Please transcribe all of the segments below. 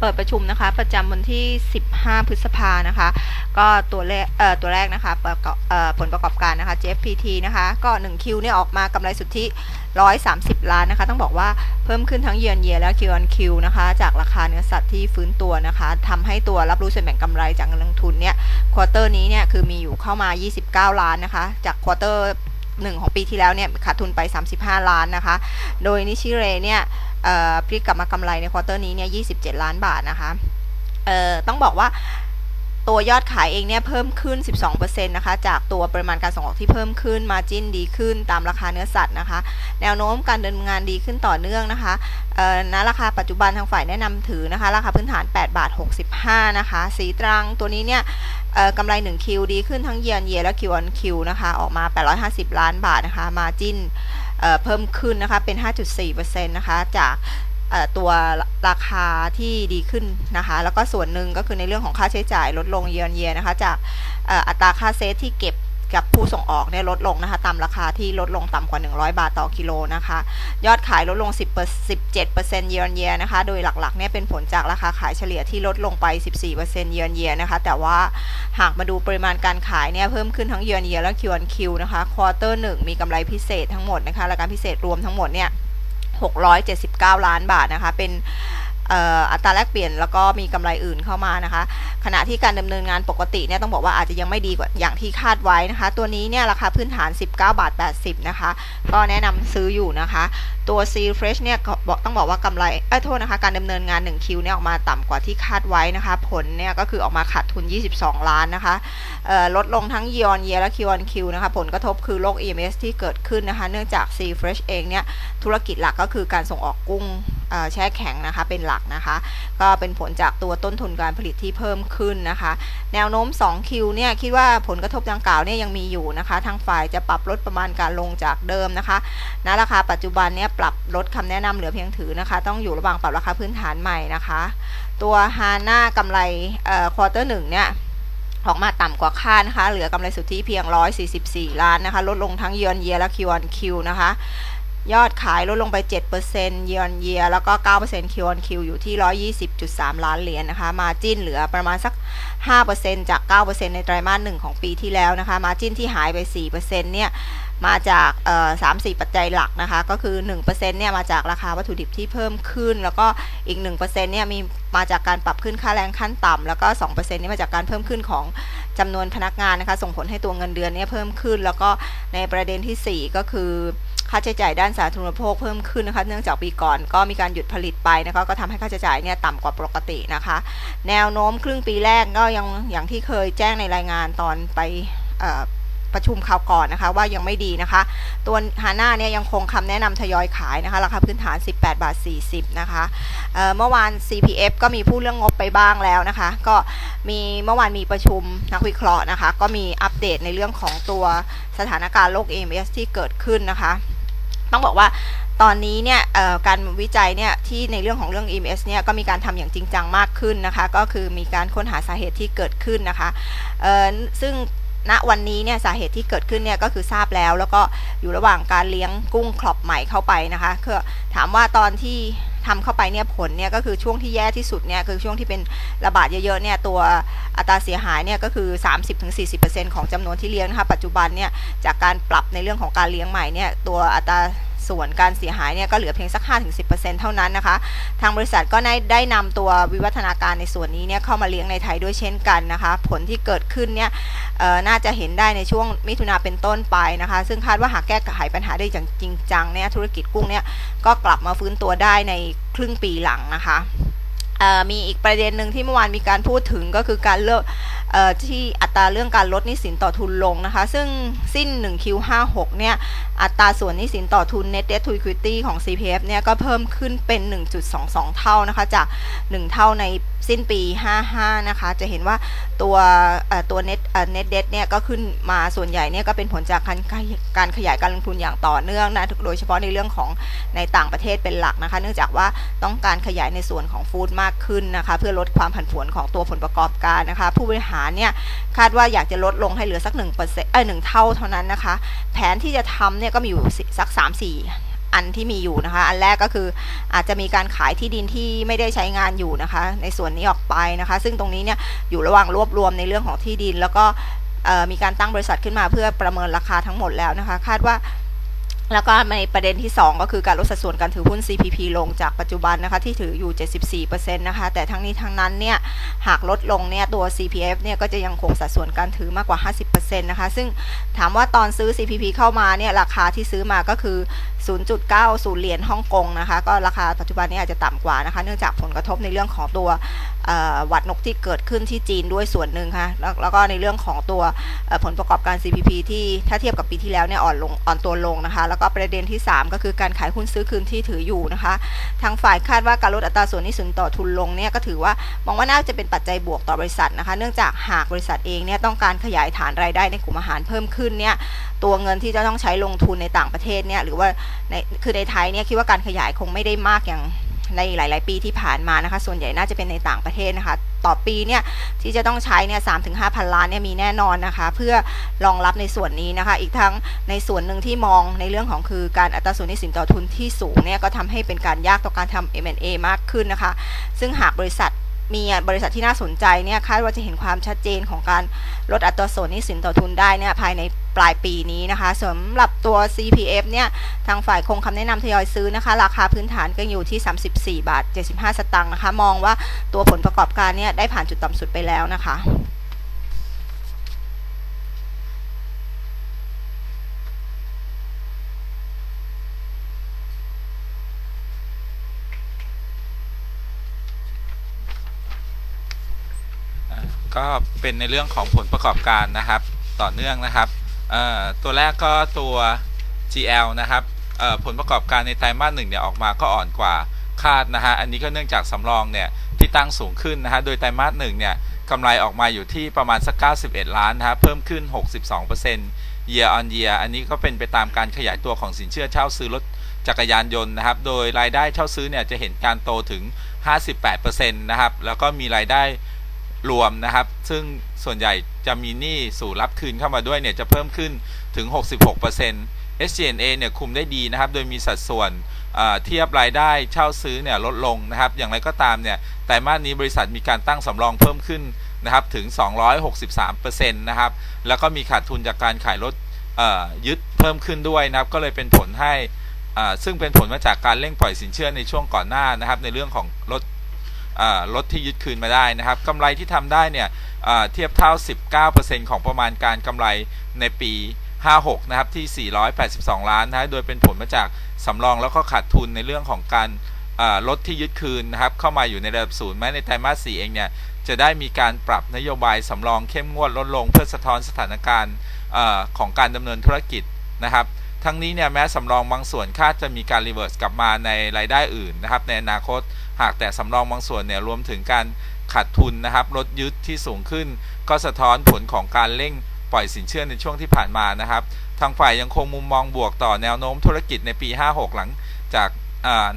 เปิดประชุมนะคะ ประจำวันที่ 15 พฤษภานะคะ ก็ตัวแรกเอ่อตัวแรกนะคะประกอบเอ่อผลประกอบการนะคะ JFPT นะคะ ก็1คิวเนี่ยออกมากำไรสุทธิ 130 ล้านนะคะ ต้องบอกว่าเพิ่มขึ้นทั้งเยือนเยียและ Q on Q นะคะ จากราคาเนื้อสัตว์ที่ฟื้นตัวนะคะทำให้ตัวรับรู้ส่วนแบ่งกำไรจากเงินลงทุนเนี่ยควอเตอร์นี้เนี่ยคือมีอยู่เข้ามา 29 ล้านนะคะ จากควอเตอร์หนึ่งของปีที่แล้วเนี่ยขาดทุนไป 35 ล้านนะคะ โดยนิชิเรเนี่ย พลิกกลับมากำไรในควอเตอร์นี้เนี่ย 27 ล้านบาทนะคะต้องบอกว่าตัวยอดขายเองเนี่ยเพิ่มขึ้น 12%นะคะ จากตัวปริมาณการส่งออกที่เพิ่มขึ้น มาจิ้นดีขึ้นตามราคาเนื้อสัตว์นะคะ แนวโน้มการดำเนินงานดีขึ้นต่อเนื่องนะคะณราคาปัจจุบันทางฝ่ายแนะนำถือนะคะ ราคาพื้นฐาน 8 บาท 65 นะคะ สีตรังตัวนี้เนี่ยกำไร 1 คิวดีขึ้นทั้งเยียนเยียและคิวออนคิวนะคะ ออกมา 850 ล้านบาทนะคะ มาจิ้น เพิ่มขึ้นนะคะเป็น 5.4%นะคะจากตัวราคาที่ดีขึ้นนะคะแล้วก็ส่วนหนึ่งก็คือในเรื่องของค่าใช้จ่ายลดลงเยือนเยียนะคะจากอัตราค่าเซตที่เก็บ กับผู้ส่งออกเนี่ยลดลงนะคะตามราคาที่ลดลงต่ำกว่า 100 บาทต่อกิโลนะคะ ยอดขายลดลง 10 17% year on year นะคะ โดยหลักๆเนี่ยเป็นผลจากราคาขายเฉลี่ยที่ลดลงไป 14% year on year นะคะ แต่ว่าหากมาดูปริมาณการขายเนี่ยเพิ่มขึ้นทั้ง year on year และ Q on Q นะคะ quarter 1 มีกำไรพิเศษทั้งหมดนะคะรายการพิเศษรวมทั้งหมดเนี่ย679 ล้านบาทนะคะเป็น อัตราแลกเปลี่ยนแล้วก็มีกำไรอื่นเข้ามานะคะ ขณะที่การดำเนินงานปกติเนี่ยต้องบอกว่าอาจจะยังไม่ดีกว่าอย่างที่คาดไว้นะคะ ตัวนี้เนี่ยราคาพื้นฐาน 19บาท80 นะคะ ก็แนะนำซื้ออยู่นะคะ ตัว C Fresh เนี่ยบอกต้องบอกว่ากำไรเอ้ยโทษนะคะ การดำเนินงาน 1 คิวเนี่ยออกมาต่ำกว่าที่คาดไว้นะคะ ผลเนี่ยก็คือออกมาขาดทุน 22 ล้านนะคะลดลงทั้ง year on year และ Q on Q นะคะ ผลกระทบคือโรค EMS ที่เกิดขึ้นนะคะ เนื่องจาก C Fresh เองเนี่ยธุรกิจหลักก็คือการส่งออกกุ้ง แช่แข็งนะคะเป็นหลักนะคะ ก็เป็นผลจากตัวต้นทุนการผลิตที่เพิ่มขึ้นนะคะ แนวโน้ม2คิวเนี่ยคิดว่าผลกระทบดังกล่าวเนี่ยยังมีอยู่นะคะ ทางฝ่ายจะปรับลดประมาณการลงจากเดิมนะคะณราคาปัจจุบันเนี่ยปรับลดคำแนะนำเหลือเพียงถือนะคะ ต้องอยู่ระหว่างปรับราคาพื้นฐานใหม่นะคะ ตัวฮาน่ากำไรควอเตอร์หนึ่งเนี่ยออกมาต่ำกว่าคาดนะคะ เหลือกำไรสุทธิเพียง 144 ล้านนะคะ ลดลงทั้ง year on year และ Q on Q นะคะ ยอดขายลดลงไป 7% year on year แล้วก็ 9% Q on Q อยู่ที่ 120.3 ล้านเหรียญนะคะ มาจิ้นเหลือประมาณสัก 5%จาก 9%ในไตรมาสหนึ่งของปีที่แล้วนะคะ มาจิ้นที่หายไป 4%เนี่ยมาจากสามสี่ปัจจัยหลักนะคะ ก็คือ 1%เนี่ยมาจากราคาวัตถุดิบที่เพิ่มขึ้น แล้วก็อีก 1%เนี่ยมีมาจากการปรับขึ้นค่าแรงขั้นต่ำแล้วก็2%เนี่ยมาจากการเพิ่มขึ้นของจำนวนพนักงานนะคะ ส่งผลให้ตัวเงินเดือนเนี่ยเพิ่มขึ้น แล้วก็ในประเด็นที่ 4 ก็คือ ค่าใช้จ่ายด้านสาธารณูปโภคเพิ่มขึ้นนะคะ เนื่องจากปีก่อนก็มีการหยุดผลิตไปนะคะ ก็ทำให้ค่าใช้จ่ายเนี่ยต่ำกว่าปกตินะคะ แนวโน้มครึ่งปีแรกก็ยังอย่างที่เคยแจ้งในรายงานตอนไปประชุมข่าวก่อนนะคะว่ายังไม่ดีนะคะ ตัวฮาน่าเนี่ยยังคงคำแนะนำทยอยขายนะคะราคาพื้นฐาน 18 บาท 40 นะคะเเมื่อวาน CPF ก็มีผู้เรื่องงบไปบ้างแล้วนะคะ ก็มีเมื่อวานมีประชุมนักวิเคราะห์นะคะ ก็มีอัปเดตในเรื่องของตัวสถานการณ์โลก AMS ที่เกิดขึ้นนะคะ ต้องบอกว่าตอนนี้เนี่ยการวิจัยเนี่ยที่ในเรื่องของเรื่อง EMS เนี่ยก็มีการทำอย่างจริงจังมากขึ้นนะคะ ก็คือมีการค้นหาสาเหตุที่เกิดขึ้นนะคะซึ่งณวันนี้เนี่ยสาเหตุที่เกิดขึ้นเนี่ยก็คือทราบแล้ว แล้วก็อยู่ระหว่างการเลี้ยงกุ้งครอบใหม่เข้าไปนะคะคือถามว่าตอนที่ ทำเข้าไปเนี่ยผลเนี่ยก็คือช่วงที่แย่ที่สุดเนี่ยคือช่วงที่เป็นระบาดเยอะๆเนี่ยตัวอัตราเสียหายเนี่ยก็คือ 30-40%ของจำนวนที่เลี้ยงนะคะปัจจุบันเนี่ยจากการปรับในเรื่องของการเลี้ยงใหม่เนี่ยตัวอัตรา ส่วนการเสียหายเนี่ยก็เหลือเพียงสัก 5-10%เท่านั้นนะคะ ทางบริษัทก็ได้ได้นำตัววิวัฒนาการในส่วนนี้เนี่ยเข้ามาเลี้ยงในไทยด้วยเช่นกันนะคะ ผลที่เกิดขึ้นเนี่ยน่าจะเห็นได้ในช่วงมิถุนาเป็นต้นไปนะคะ ซึ่งคาดว่าหากแก้ไขปัญหาได้อย่างจริงจังเนี่ยธุรกิจกุ้งเนี่ยก็กลับมาฟื้นตัวได้ในครึ่งปีหลังนะคะมีอีกประเด็นหนึ่งที่เมื่อวานมีการพูดถึงก็คือการเลิกเอ่อ ที่อัตราเรื่องการลดหนี้สินต่อทุนลงนะคะ ซึ่งสิ้น 1Q56 เนี่ย อัตราส่วนหนี้สินต่อทุน net debt to equity ของ CPF เนี่ย ก็เพิ่มขึ้นเป็น 1.22 เท่านะคะ จาก 1 เท่าในสิ้นปี 55 นะคะ จะเห็นว่าตัวตัว net เอ่อ net debt เนี่ย ก็ขึ้นมาส่วนใหญ่เนี่ย ก็เป็นผลจากการการขยายการลงทุนอย่างต่อเนื่องนะ โดยเฉพาะในเรื่องของในต่างประเทศเป็นหลักนะคะ เนื่องจากว่าต้องการขยายในส่วนของฟู้ดมากขึ้นนะคะ เพื่อลดความผันผวนของตัวผลประกอบการนะคะ ผู้บริหารเนี่ยคาดว่าอยากจะลดลงให้เหลือสัก1%เอ้ย1เท่าเท่านั้นนะคะ แผนที่จะทำเนี่ยก็มีอยู่สิสัก 3 4อันที่มีอยู่นะคะ อันแรกก็คืออาจจะมีการขายที่ดินที่ไม่ได้ใช้งานอยู่นะคะ ในส่วนนี้ออกไปนะคะ ซึ่งตรงนี้เนี่ยอยู่ระหว่างรวบรวมในเรื่องของที่ดิน แล้วก็มีการตั้งบริษัทขึ้นมาเพื่อประเมินราคาทั้งหมดแล้วนะคะ คาดว่า แล้วก็ในประเด็นที่ 2 ก็คือการลดสัดส่วนการถือหุ้น CPP ลงจากปัจจุบันนะคะที่ถืออยู่ 74%นะคะแต่ทั้งนี้ทั้งนั้นเนี่ยหากลดลงเนี่ยตัว CPF เนี่ยก็จะยังคงสัดส่วนการถือมากกว่า 50%นะคะซึ่งถามว่าตอนซื้อ CPP เข้ามาเนี่ยราคาที่ซื้อมาก็คือ 0.90 เหรียญฮ่องกงนะคะก็ราคาปัจจุบันนี้อาจจะต่ำกว่านะคะเนื่องจากผลกระทบในเรื่องของตัวหวัดนกที่เกิดขึ้นที่จีนด้วยส่วนหนึ่งค่ะแล้วแล้วก็ในเรื่องของตัวผลประกอบการ CPP ที่ถ้าเทียบกับปีที่แล้วเนี่ยอ่อนลงอ่อนตัวลงนะคะแล้วก็ประเด็นที่ 3 ก็คือการขายหุ้นซื้อคืนที่ถืออยู่นะคะ ทางฝ่ายคาดว่าการลดอัตราส่วนหนี้สินต่อทุนลงเนี่ยก็ถือว่ามองว่าน่าจะเป็นปัจจัยบวกต่อบริษัทนะคะ เนื่องจากหากบริษัทเองเนี่ยต้องการขยายฐานรายได้ในกลุ่มอาหารเพิ่มขึ้นเนี่ยตัวเงินที่จะต้องใช้ลงทุนในต่างประเทศเนี่ยหรือว่าในคือในไทยเนี่ยคิดว่าการขยายคงไม่ได้มากอย่าง ในหลาย ๆ ปีที่ผ่านมานะคะ ส่วนใหญ่น่าจะเป็นในต่างประเทศนะคะ ต่อปีเนี่ยที่จะต้องใช้เนี่ยสามถึงห้าพันล้านเนี่ยมีแน่นอนนะคะ เพื่อรองรับในส่วนนี้นะคะ อีกทั้งในส่วนหนึ่งที่มองในเรื่องของคือการอัตราส่วนหนี้สินต่อทุนที่สูงเนี่ยก็ทำให้เป็นการยากต่อการทำ M&A มากขึ้นนะคะ ซึ่งหากบริษัท มีบริษัทที่น่าสนใจเนี่ยคาดว่าจะเห็นความชัดเจนของการลดอัตราส่วนนี้สินต่อทุนได้เนี่ยภายในปลายปีนี้นะคะสำหรับตัว CPF เนี่ยทางฝ่ายคงคำแนะนำทยอยซื้อนะคะ ราคาพื้นฐานก็อยู่ที่ 34 บาท 75 สตางค์นะคะ มองว่าตัวผลประกอบการเนี่ยได้ผ่านจุดต่ำสุดไปแล้วนะคะ ก็เป็นในเรื่องของผลประกอบการนะครับ ต่อเนื่องนะครับตัวแรกก็ตัว GL นะครับผลประกอบการในไตรมาสหนึ่งเนี่ยออกมาก็อ่อนกว่าคาดนะฮะอันนี้ก็เนื่องจากสำรองเนี่ยที่ตั้งสูงขึ้นนะฮะโดยไตรมาสหนึ่งเนี่ยกำไรออกมาอยู่ที่ประมาณสัก 91 ล้านนะฮะเพิ่มขึ้น 62% year on year อันนี้ก็เป็นไปตามการขยายตัวของสินเชื่อเช่าซื้อรถจักรยานยนต์นะครับ โดยรายได้เช่าซื้อเนี่ยจะเห็นการโตถึง 58%นะครับ แล้วก็มีรายได้ รวมนะครับ ซึ่งส่วนใหญ่จะมีหนี้สู่รับคืนเข้ามาด้วยเนี่ยจะเพิ่มขึ้นถึง 66% SG&A เนี่ยคุมได้ดีนะครับ โดยมีสัดส่วนเทียบรายได้เช่าซื้อเนี่ยลดลงนะครับ อย่างไรก็ตามเนี่ยไตรมาสนี้บริษัทมีการตั้งสำรองเพิ่มขึ้นนะครับถึง 263%นะครับ แล้วก็มีขาดทุนจากการขายรถยึดเพิ่มขึ้นด้วยนะครับ ก็เลยเป็นผลให้ซึ่งเป็นผลมาจากการเร่งปล่อยสินเชื่อในช่วงก่อนหน้านะครับ ในเรื่องของรถ รถที่ยึดคืนมาได้นะครับกำไรที่ทำได้เนี่ยเทียบเท่า 19%ของประมาณการกำไรในปี 56 นะครับที่ 482 ล้านนะโดยเป็นผลมาจากสำรองแล้วก็ขาดทุนในเรื่องของการรถที่ยึดคืนนะครับเข้ามาอยู่ในระดับศูนย์แม้ในไตรมาส 4 เองเนี่ยจะได้มีการปรับนโยบายสำรองเข้มงวดลดลงเพื่อสะท้อนสถานการณ์ของการดำเนินธุรกิจนะครับ ทั้งนี้เนี่ยแม้สำรองบางส่วนคาดจะมีการรีเวิร์สกลับมาในรายได้อื่นนะครับในอนาคตหากแต่สำรองบางส่วนเนี่ยรวมถึงการขาดทุนนะครับลดยึดที่สูงขึ้น ก็สะท้อนผลของการเร่งปล่อยสินเชื่อในช่วงที่ผ่านมานะครับ ทางฝ่ายยังคงมุมมองบวกต่อแนวโน้มธุรกิจในปี 56 หลังจาก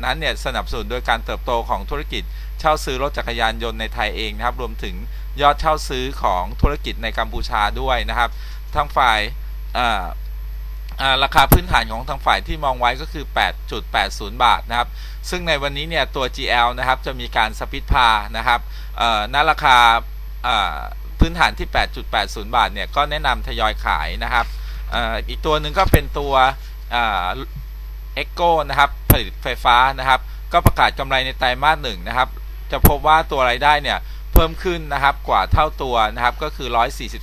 นั้นเนี่ยสนับสนุนโดยการเติบโตของธุรกิจ เช่าซื้อรถจักรยานยนต์ในไทยเองนะครับ รวมถึงยอดเช่าซื้อของธุรกิจในกัมพูชาด้วยนะครับ ทางฝ่าย ราคาพื้นฐานของทางฝ่ายที่มองไว้ก็คือ 8.80 บาทนะครับ ซึ่งในวันนี้เนี่ยตัว GL นะครับจะมีการสปิทพานะครับณราคาพื้นฐานที่ 8.80 บาทเนี่ยก็แนะนำทยอยขายนะครับอ,อีกตัวหนึ่งก็เป็นตัวเอ่า Echo นะครับผลิตไฟฟ้านะครับ ก็ประกาศกำไรในไตรมาสหนึ่งนะครับ จะพบว่าตัวรายได้เนี่ย เพิ่มขึ้นนะครับกว่าเท่าตัวนะครับก็คือ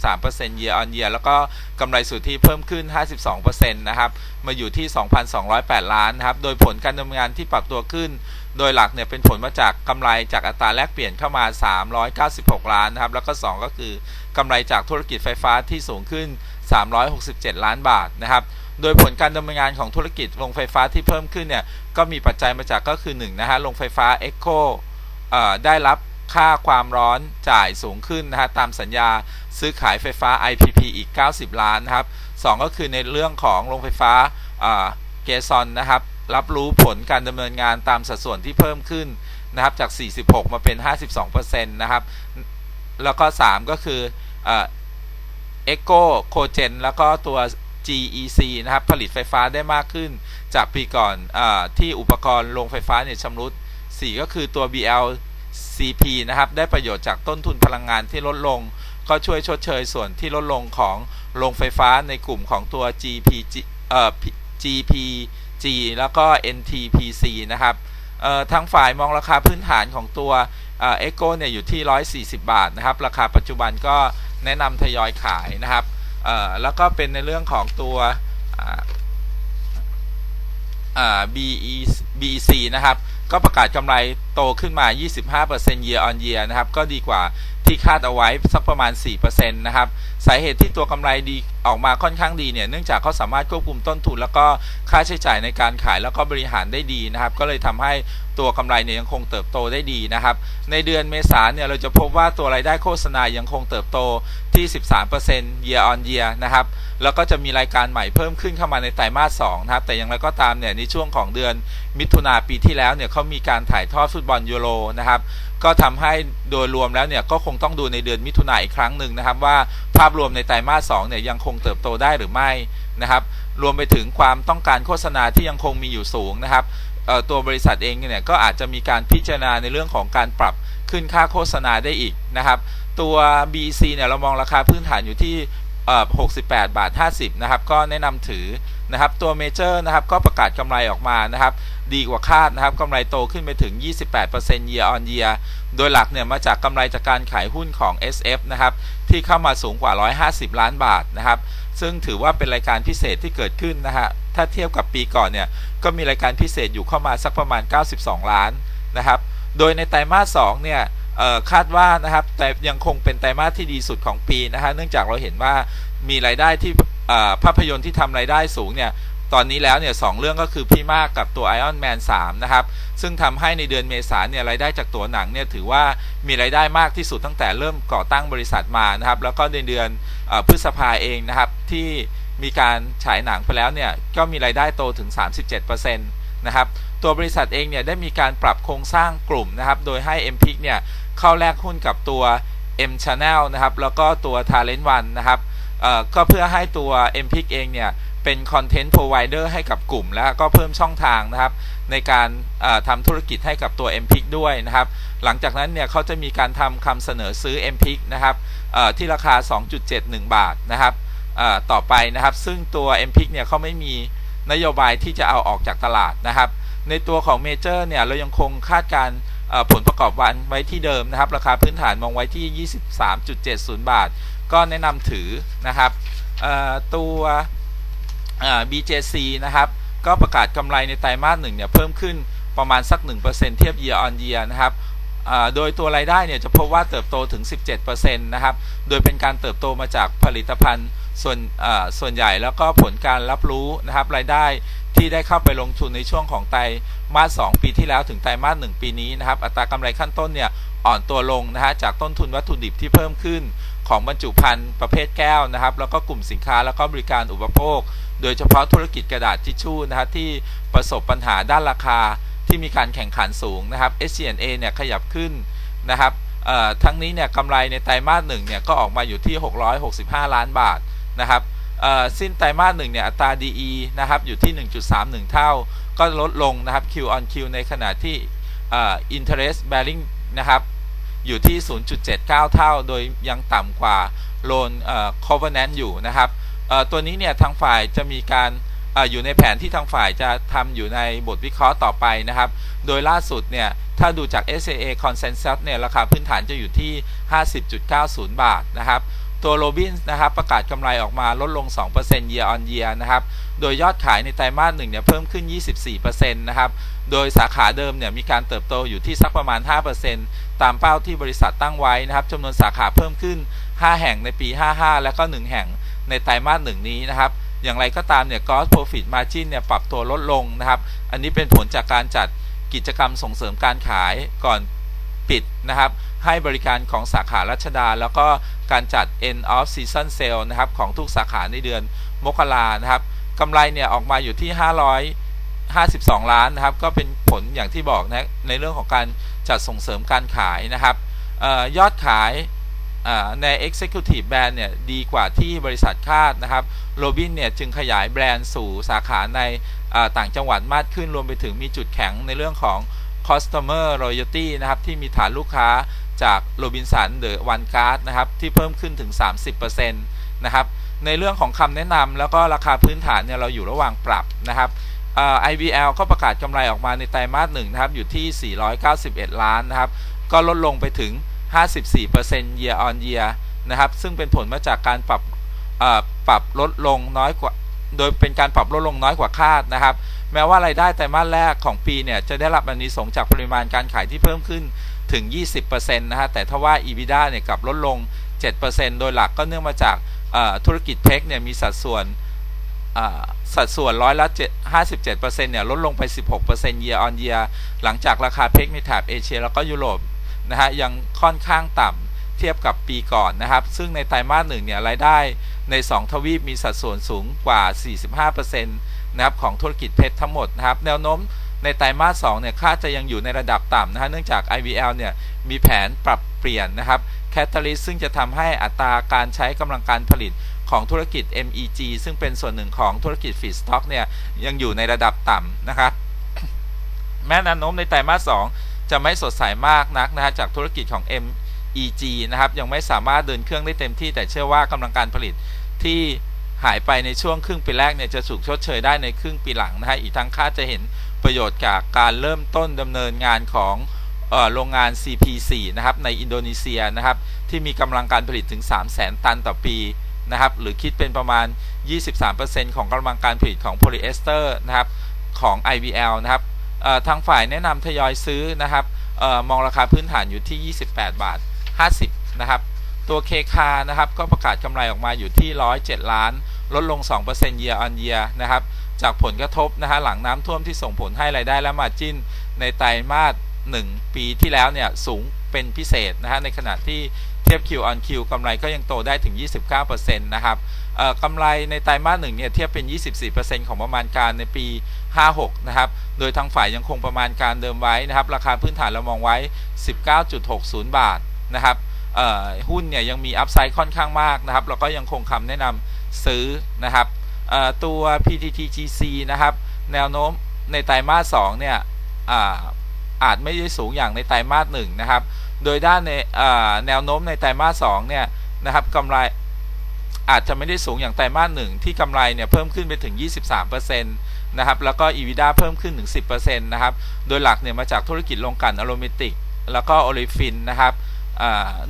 143% year on year แล้วก็กำไรสุทธิเพิ่มขึ้น 52%นะครับมาอยู่ที่ 2,208 ล้านนะครับโดยผลการดำเนินงานที่ปรับตัวขึ้น โดยหลักเนี่ยเป็นผลมาจากกำไรจากอัตราแลกเปลี่ยนเข้ามา 396 ล้านนะครับแล้วก็ 2 ก็คือกำไรจากธุรกิจไฟฟ้าที่สูงขึ้น 367 ล้านบาทนะครับโดยผลการดำเนินงานของธุรกิจโรงไฟฟ้าที่เพิ่มขึ้นเนี่ยก็มีปัจจัยมาจากก็คือ1นะฮะโรงไฟฟ้า Echo เอ่อได้รับ ค่าความร้อนจ่ายสูงขึ้นนะฮะตามสัญญาซื้อขายไฟฟ้า IPP อีก 90 ล้านนะครับสองก็คือในเรื่องของโรงไฟฟ้าเกซอนนะครับรับรู้ผลการดำเนินงานตามสัดส่วนที่เพิ่มขึ้นนะครับจาก 46 มาเป็น 52%นะครับ แล้วก็ 3 ก็คือเอ็กโกโคเจนแล้วก็ตัว GEC นะครับ ผลิตไฟฟ้าได้มากขึ้น จากปีก่อนอที่อุปกรณ์โรงไฟฟ้าเนี่ยชำรุด 4 ก็คือตัว BL CP นะครับ ได้ประโยชน์จากต้นทุนพลังงานที่ลดลง ก็ช่วยชดเชยส่วนที่ลดลงของโรงไฟฟ้าในกลุ่มของตัว GPG เอ่อ GPG แล้วก็ NTPC นะครับเอ่อทางฝ่ายมองราคาพื้นฐานของตัวเอ่อ Echo เนี่ยอยู่ที่ 140 บาทนะครับ ราคาปัจจุบันก็แนะนำทยอยขายนะครับเอ่อแล้วก็เป็นในเรื่องของตัวอ่า BEC นะครับ ก็ประกาศกำไรโตขึ้นมา 25% year on year นะครับ ก็ดีกว่า ที่คาดเอาไว้สักประมาณ 4%นะครับ สาเหตุที่ตัวกำไรดีออกมาค่อนข้างดีเนี่ย เนื่องจากเขาสามารถควบคุมต้นทุน แล้วก็ค่าใช้จ่ายในการขายแล้วก็บริหารได้ดีนะครับ ก็เลยทำให้ตัวกำไรเนี่ยยังคงเติบโตได้ดีนะครับ ในเดือนเมษาเนี่ยเราจะพบว่าตัวรายได้โฆษณายังคงเติบโตที่ 13% year on year นะครับ แล้วก็จะมีรายการใหม่เพิ่มขึ้นเข้ามาในไตรมาส2นะครับ แต่อย่างไรก็ตามเนี่ยในช่วงของเดือนมิถุนาปีที่แล้วเนี่ยเขามีการถ่ายทอดฟุตบอลยูโรนะครับ ก็ทำให้โดยรวมแล้วเนี่ยก็คงต้องดูในเดือนมิถุนายนอีกครั้งหนึ่งนะครับ ว่าภาพรวมในไตรมาส2เนี่ยยังคงเติบโตได้หรือไม่นะครับ รวมไปถึงความต้องการโฆษณาที่ยังคงมีอยู่สูงนะครับตัวบริษัทเองเนี่ยก็อาจจะมีการพิจารณาในเรื่องของการปรับขึ้นค่าโฆษณาได้อีกนะครับ ตัว BC เนี่ยเรามองราคาพื้นฐานอยู่ที่68 บาท 50 นะครับ ก็แนะนำถือ นะครับตัวเมเจอร์นะครับก็ประกาศกำไรออกมานะครับดีกว่าคาดนะครับกำไรโตขึ้นไปถึง 28% year on year โดยหลักเนี่ยมาจากกำไรจากการขายหุ้นของ SF นะครับที่เข้ามาสูงกว่า 150 ล้านบาทนะครับซึ่งถือว่าเป็นรายการพิเศษที่เกิดขึ้นนะฮะถ้าเทียบกับปีก่อนเนี่ยก็มีรายการพิเศษอยู่เข้ามาสักประมาณ 92 ล้านนะครับโดยในไตรมาส2เนี่ยคาดว่านะครับแต่ยังคงเป็นไตรมาสที่ดีสุดของปีนะฮะเนื่องจากเราเห็นว่ามีรายได้ที่ ภาพยนตร์ที่ทำรายได้สูงเนี่ยตอนนี้แล้วเนี่ยสองเรื่องก็คือพี่มากกับตัว Iron Man 3 นะครับ ซึ่งทำให้ในเดือนเมษาเนี่ยรายได้จากตัวหนังเนี่ยถือว่ามีรายได้มากที่สุดตั้งแต่เริ่มก่อตั้งบริษัทมานะครับ แล้วก็ในเดือนเอพฤษภาเองนะครับ ที่มีการฉายหนังไปแล้วเนี่ยก็มีรายได้โตถึง 37%นะครับตัวบริษัทเองเนี่ยได้มีการปรับโครงสร้างกลุ่มนะครับ โดยให้ m p i c เนี่ยเข้าแลกหุ้นกับตัว M Channel นะครับแล้วก็ตัว Talent One นะครับ ก็เพื่อให้ตัว m p i c เองเนี่ยเป็นคอนเทนต์ provider ให้กับกลุ่ม แล้วก็เพิ่มช่องทางนะครับ ในการทำธุรกิจให้กับตัว m p i c ด้วยนะครับ หลังจากนั้นเนี่ยเขาจะมีการทำคำเสนอซื้อ m p i c นะครับที่ราคา 2.71 บาทนะครับต่อไปนะครับ ซึ่งตัว m p i c เนี่ยเขาไม่มีนโยบายที่จะเอาออกจากตลาดนะครับ ในตัวของเมเจอร์เนี่ยเรายังคงคาดการผลประกอบวันไว้ที่เดิมนะครับ ราคาพื้นฐานมองไว้ที่ 23.70 บาท ก็แนะนำถือนะครับตัว BJC นะครับ ก็ประกาศกำไรในไตรมาสหนึ่งเนี่ยเพิ่มขึ้นประมาณสัก 1%เทียบ year on year นะครับโดยตัวรายได้เนี่ยจะพบว่าเติบโตถึง 17%นะครับ โดยเป็นการเติบโตมาจากผลิตภัณฑ์ส่วนส่วนใหญ่แล้วก็ผลการรับรู้นะครับรายได้ที่ได้เข้าไปลงทุนในช่วงของไตรมาส 2 ปีที่แล้วถึงไตรมาส 1 ปีนี้นะครับ อัตรากำไรขั้นต้นเนี่ยอ่อนตัวลงนะฮะจากต้นทุนวัตถุดิบที่เพิ่มขึ้น ของบรรจุภัณฑ์ประเภทแก้วนะครับ แล้วก็กลุ่มสินค้าแล้วก็บริการอุปโภค โดยเฉพาะธุรกิจกระดาษทิชชู่นะฮะที่ประสบปัญหาด้านราคาที่มีการแข่งขันสูงนะครับ SCNA เนี่ยขยับขึ้นนะครับทั้งนี้เนี่ยกำไรในไตรมาสหนึ่งเนี่ยก็ออกมาอยู่ที่ 665 ล้านบาทนะครับสิ้นไตรมาสหนึ่งเนี่ยอัตรา DE นะครับอยู่ที่ 1.31 เท่า ก็ลดลงนะครับ Q on Q ในขณะที่อ่อ interest bearing นะครับ อยู่ที่ 0.79 เท่า โดยยังต่ำกว่าโลนเอ่อ covenant อยู่นะครับเอ่อตัวนี้เนี่ยทางฝ่ายจะมีการเอออยู่ในแผนที่ทางฝ่ายจะทำอยู่ในบทวิเคราะห์ต่อไปนะครับ โดยล่าสุดเนี่ยถ้าดูจาก SAA Consensus เนี่ยราคาพื้นฐานจะอยู่ที่ 50.90 บาทนะครับ ตัวโรบินส์นะครับประกาศกำไรออกมาลดลง 2% year on year นะครับ โดยยอดขายในไตรมาสหนึ่งเนี่ยเพิ่มขึ้น 24%นะครับ โดยสาขาเดิมเนี่ยมีการเติบโตอยู่ที่สักประมาณ 5%ตามเป้าที่บริษัทตั้งไว้นะครับจำนวนสาขาเพิ่มขึ้น 5 แห่งในปี 55 แล้วก็ 1 แห่งในไตรมาสหนึ่งนี้นะครับ อย่างไรก็ตามเนี่ย gross profit margin เนี่ยปรับตัวลดลงนะครับ อันนี้เป็นผลจากการจัดกิจกรรมส่งเสริมการขายก่อนปิดนะครับ ให้บริการของสาขารัชดา แล้วก็การจัด end of season sale นะครับ ของทุกสาขาในเดือนมกรานะครับกำไรเนี่ยออกมาอยู่ที่ 552 ล้านนะครับ ก็เป็นผลอย่างที่บอกนะในเรื่องของการจัดส่งเสริมการขายนะครับออยอดขายใน Executive Brand เนี่ยดีกว่าที่บริษัทคาดนะครับโรบินเนี่ยจึงขยายแบรนด์สู่สาขาในต่างจังหวัดมากขึ้นรวมไปถึงมีจุดแข็งในเรื่องของ Customer Loyalty นะครับที่มีฐานลูกค้า จากโรบินสันเดอะวันการ์ดนะครับที่เพิ่มขึ้นถึง 30%นะครับในเรื่องของคำแนะนำแล้วก็ราคาพื้นฐานเนี่ยเราอยู่ระหว่างปรับนะครับเอ่อ IVL ก็ประกาศกำไรออกมาในไตรมาสหนึ่งนะครับอยู่ที่ 491 ล้านนะครับก็ลดลงไปถึง 54% year on year นะครับซึ่งเป็นผลมาจากการปรับเอ่อปรับลดลงน้อยกว่าโดยเป็นการปรับลดลงน้อยกว่าคาดนะครับ แม้ว่ารายได้ไตรมาสแรกของปีเนี่ยจะได้รับอานิสงส์จากปริมาณการขายที่เพิ่มขึ้น ถึง 20%นะฮะ แต่ถ้าว่า EBITDA เนี่ยกลับลดลง 7%โดยหลักก็เนื่องมาจากธุรกิจเทคเนี่ยมีสัดส่วนสัดส่วนร้อยละ57%เนี่ยลดลงไป 16% year on year หลังจากราคาเพกในแถบเอเชียแล้วก็ยุโรปนะฮะยังค่อนข้างต่ำเทียบกับปีก่อนนะครับ ซึ่งในไตรมาสหนึ่งเนี่ยรายได้ใน 2 ทวีปมีสัดส่วนสูงกว่า 45%นะครับของธุรกิจเพชรทั้งหมดนะครับ แนวโน้ม ในไตรมาส2เนี่ยค่าจะยังอยู่ในระดับต่ำนะฮะเนื่องจาก IVL เนี่ยมีแผนปรับเปลี่ยนนะครับแคตตาลิสซึ่งจะทำให้อัตราการใช้กำลังการผลิตของธุรกิจ MEG ซึ่งเป็นส่วนหนึ่งของธุรกิจฟีดสต็อกเนี่ยยังอยู่ในระดับต่ำนะครับแม้แนวโน้มในไตรมาส2จะไม่สดใสมากนักนะฮะจากธุรกิจของ MEG นะครับยังไม่สามารถเดินเครื่องได้เต็มที่ แต่เชื่อว่ากำลังการผลิตที่หายไปในช่วงครึ่งปีแรกเนี่ยจะถูกชดเชยได้ในครึ่งปีหลังนะฮะอีกทั้งคาดจะเห็น ประโยชน์จากการเริ่มต้นดำเนินงานของโรงงาน CP4 นะครับในอินโดนีเซียนะครับที่มีกำลังการผลิตถึง 3 0 0 0 0 0 ตันต่อปีนะครับหรือคิดเป็นประมาณ 23%ของกำลังการผลิตของโพลีเอสเตอร์นะครับของ IVL นะครับทางฝ่ายแนะนำทยอยซื้อนะครับออมองราคาพื้นฐานอยู่ที่ 28 บาท 50 นะครับ ตัวเคคานะครับก็ประกาศกำไรออกมาอยู่ที่ 107 ล้าน ลดลง 2% year on year นะครับ จากผลกระทบนะฮะหลังน้ำท่วมที่ส่งผลให้รายได้และมาจิ้นในไตรมาส1 ปีที่แล้วเนี่ยสูงเป็นพิเศษนะฮะในขณะที่เทียบ Q on Q กำไรก็ยังโตได้ถึง 29%นะครับเอ่อกำไรในไตรมาสหนึ่งเนี่ยเทียบเป็น 24%ของประมาณการในปี 56 นะครับ โดยทางฝ่ายยังคงประมาณการเดิมไว้นะครับ ราคาพื้นฐานเรามองไว้ 19.60 บาทนะครับเอ่อหุ้นเนี่ยยังมีอัพไซด์ค่อนข้างมากนะครับแล้วก็ยังคงคำแนะนำซื้อนะครับ ตัว PTTGC นะครับ แนวโน้มในไตรมาส2เนี่ยอาจไม่ได้สูงอย่างในไตรมาสหนึ่งนะครับ โดยด้านในแนวโน้มในไตรมาสสองเนี่ยนะครับกำไรอาจจะไม่ได้สูงอย่างไตรมาสหนึ่งที่กำไรเนี่ยเพิ่มขึ้นไปถึง 23%นะครับ แล้วก็ EBITDA เพิ่มขึ้นถึง 10%นะครับ โดยหลักเนี่ยมาจากธุรกิจโรงกลั่นอะโรมิติก แล้วก็โอลิฟินนะครับ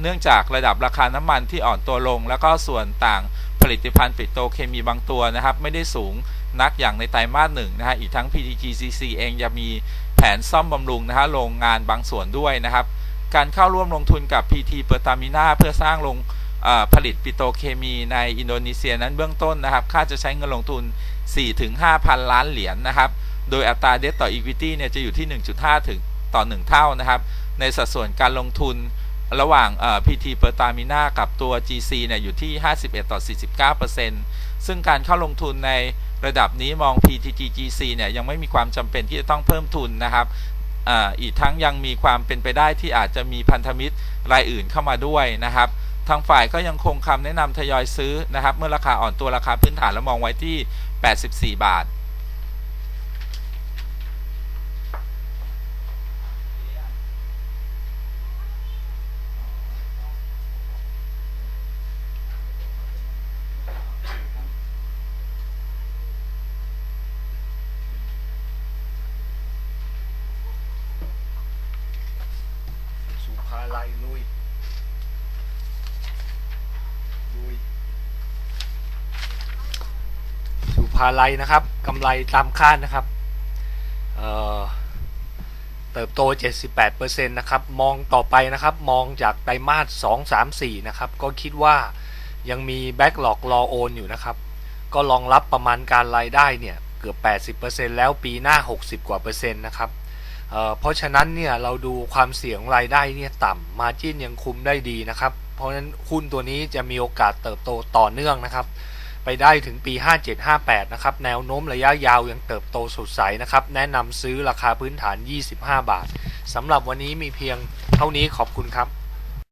เนื่องจากระดับราคาน้ำมันที่อ่อนตัวลง แล้วก็ส่วนต่าง ผลิตภัณฑ์ปิโตรเคมีบางตัวนะครับ ไม่ได้สูงนักอย่างในไตรมาสหนึ่งนะฮะอีกทั้ง PTGCC เองจะมีแผนซ่อมบำรุงนะฮะโรงงานบางส่วนด้วยนะครับ การเข้าร่วมลงทุนกับ PT เปอร์ตามินาเพื่อสร้างโรงผลิตปิโตรเคมีในอินโดนีเซียนั้นเบื้องต้นนะครับคาดจะใช้เงินลงทุน 4-5พันล้านเหรียญนะครับ โดยอัตราเด t ต่อ Equity เนี่ยจะอยู่ที่ 1.5 ถึงต่อ 1 เท่านะครับ ในสัดส่วนการลงทุน ระหว่างเอ่อ PT เปอร์ตามินากับตัว GC เนี่ยอยู่ที่ 51 ต่อ 49%ซึ่งการเข้าลงทุนในระดับนี้มอง PTTGC เนี่ยยังไม่มีความจำเป็นที่จะต้องเพิ่มทุนนะครับอ,อีกทั้งยังมีความเป็นไปได้ที่อาจจะมีพันธมิตรรายอื่นเข้ามาด้วยนะครับ ทางฝ่ายก็ยังคงคำแนะนำทยอยซื้อนะครับ เมื่อราคาอ่อนตัวราคาพื้นฐานแล้วมองไว้ที่ 84 บาท สุภาลัยลุย ลุย สุภาลัยนะครับกำไรตามคาดนะครับเเติบโต 78%นะครับมองต่อไปนะครับมองจากไตรมาส 2 3 4 นะครับ ก็คิดว่ายังมีแบ็กหลอกรอโอนอยู่นะครับ ก็รองรับประมาณการรายได้เนี่ยเกือบ 80%แล้วปีหน้า 60 กว่าเปอร์เซ็นต์นะครับเเพราะฉะนั้นเนี่ยเราดูความเสี่ยงรายได้เนี่ยต่ำมาจิ้นยังคุมได้ดีนะครับ เพราะฉะนั้นหุ้นตัวนี้จะมีโอกาสเติบโตต่อเนื่องนะครับ ได้ถึงปี 57-58 นะครับ แนวโน้มระยะยาวยังเติบโตสดใสนะครับ แนะนำซื้อราคาพื้นฐาน 25 บาทสำหรับวันนี้มีเพียงเท่านี้ขอบคุณครับ